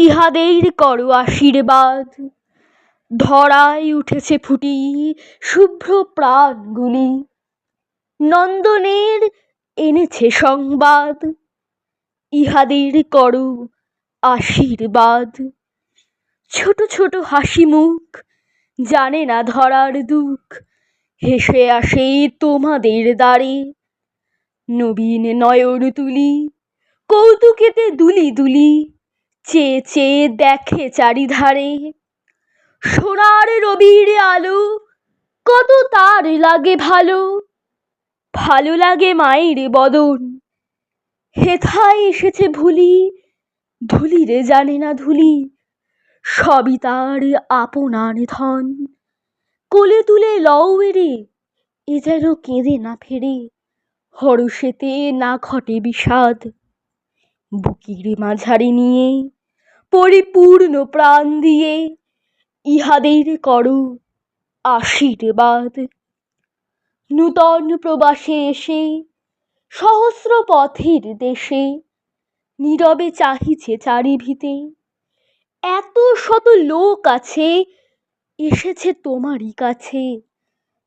ইহাদের করো আশীর্বাদ। ধরায় উঠেছে ফুটি শুভ্র প্রাণগুলি। নন্দনের এনেছে সংবাদ। ইহাদের করো আশীর্বাদ। ছোট ছোট হাসি মুখ, জানে না ধরার দুঃখ, হেসে আসে তোমাদের দ্বারে। নবীন নয়ন তুলি কৌতুকেতে দুলি দুলি। চেয়ে চেয়ে দেখে চারিধারে। সোনার রবির আলো, কত তার লাগে ভালো। ভালো লাগে মায়ের বদন। হেথায় এসেছে ভুলি ধুলিরে জানে না ধুলি। সবই তার আপনার ধন। কোলে তুলে লও এরে, এ যেন কেঁদে না ফেরে। হরষেতে না ঘটে বিষাদ। বুকের মাঝারি নিয়ে পরিপূর্ণ প্রাণ দিয়ে ইহাদের করো আশীর্বাদ। নূতন প্রবাসে এসে সহস্র পথের দেশে নীরবে চাহিছে চারিভিতে। এত শত লোক আছে, এসেছে তোমারই কাছে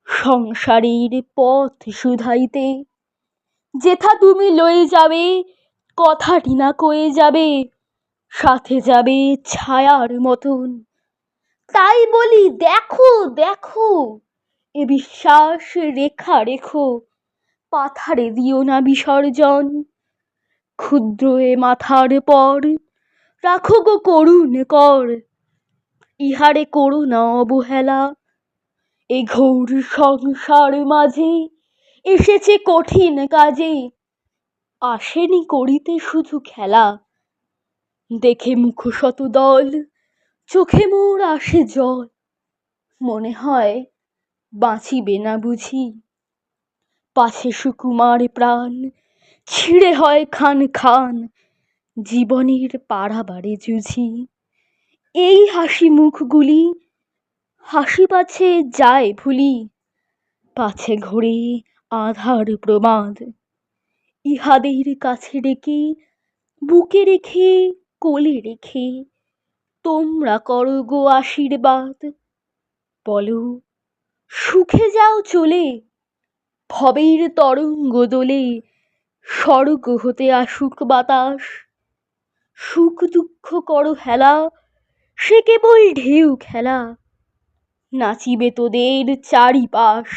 সংসারের পথ শুধাইতে। যেথা তুমি লয়ে যাবে, কথাটি না কয়ে যাবে সাথে যাবে ছায়ার মতন। তাই বলি দেখো দেখো, এ বিশ্বাস রেখা রেখো, পাথারে দিও না বিসর্জন। ক্ষুদ্র এ মাথার পর রাখো গো করুণ কর, ইহারে করো না অবহেলা। এ ঘোর সংসার মাঝে এসেছে কঠিন কাজে, আসেনি করিতে শুধু খেলা। দেখে মুখ শত দল চোখে মোর আসে জল। মনে হয় বাঁচিবে না বুঝি। পাছে সুকুমার প্রাণ, ছিঁড়ে হয় খান খান, জীবনের পারাবারে জুঝি এই হাসি মুখগুলি, হাসি পাছে যায় ভুলি। পাছে ঘোরে আধার প্রমাদ। ইহাদের কাছে ডেকে বুকে রেখে কোলে রেখে, তোমরা করো গো আশীর্বাদ। বলো, সুখে যাও চলে, ভবের তরঙ্গ দোলে, স্বর্গ হতে আসুক বাতাস। সুখ দুঃখ করো হেলা, সে কেবল ঢেউ খেলা, নাচিবে তোদের চারিপাশ।